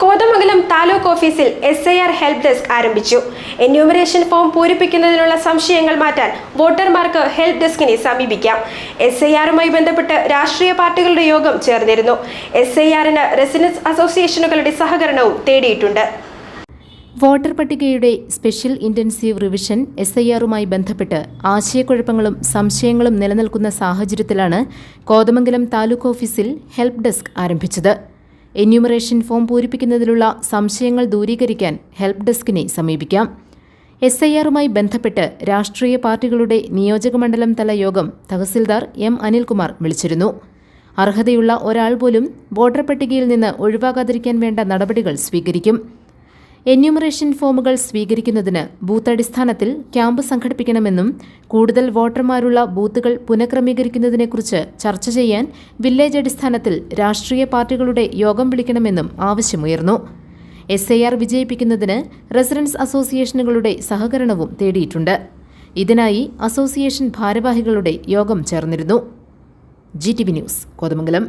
കോതമംഗലം താലൂക്ക് ഓഫീസിൽ S I R help desk ആരംഭിച്ചു. Enumeration form പൂരിപ്പിക്കുന്നതിനുള്ള സംശയങ്ങൾ മാറ്റാൻ വോട്ടർമാർക്ക് ഹെൽപ്പ് ഡെസ്കിനെ സമീപിക്കാം. എസ് ഐ ആറുമായി ബന്ധപ്പെട്ട് രാഷ്ട്രീയ പാർട്ടികളുടെ യോഗം ചേർന്നിരുന്നു. എസ് ഐ ആറിന് റെസിഡൻസ് അസോസിയേഷനുകളുടെ സഹകരണവും തേടിയിട്ടുണ്ട്. വോട്ടർ പട്ടികയുടെ special intensive revision S I ആറുമായി ബന്ധപ്പെട്ട് ആശയക്കുഴപ്പങ്ങളും സംശയങ്ങളും നിലനിൽക്കുന്ന സാഹചര്യത്തിലാണ് കോതമംഗലം താലൂക്ക് ഓഫീസിൽ ഹെൽപ്പ് ഡെസ്ക് ആരംഭിച്ചത്. എന്യൂമറേഷൻ ഫോം പൂരിപ്പിക്കുന്നതിലുള്ള സംശയങ്ങൾ ദൂരീകരിക്കാൻ ഹെൽപ്പ് ഡെസ്കിനെ സമീപിക്കാം. എസ് ഐ ആറുമായി ബന്ധപ്പെട്ട് രാഷ്ട്രീയ പാർട്ടികളുടെ നിയോജകമണ്ഡലം തല യോഗം തഹസിൽദാർ എം അനിൽകുമാർ വിളിച്ചിരുന്നു. അർഹതയുള്ള ഒരാൾ പോലും വോട്ടർ പട്ടികയിൽ നിന്ന് ഒഴിവാകാതിരിക്കാൻ വേണ്ട നടപടികൾ സ്വീകരിക്കും. എന്യൂമറേഷൻ ഫോമുകൾ സ്വീകരിക്കുന്നതിന് ബൂത്ത് അടിസ്ഥാനത്തിൽ ക്യാമ്പ് സംഘടിപ്പിക്കണമെന്നും കൂടുതൽ വോട്ടർമാരുള്ള ബൂത്തുകൾ പുനഃക്രമീകരിക്കുന്നതിനെക്കുറിച്ച് ചർച്ച ചെയ്യാൻ വില്ലേജ് അടിസ്ഥാനത്തിൽ രാഷ്ട്രീയ പാർട്ടികളുടെ യോഗം വിളിക്കണമെന്നും ആവശ്യമുയർന്നു. എസ് ഐ ആർ വിജയിപ്പിക്കുന്നതിന് റെസിഡൻസ് അസോസിയേഷനുകളുടെ സഹകരണവും തേടിയിട്ടുണ്ട്. ഇതിനായി അസോസിയേഷൻ ഭാരവാഹികളുടെ യോഗം ചേർന്നിരുന്നു. G T V news Kothamangalam.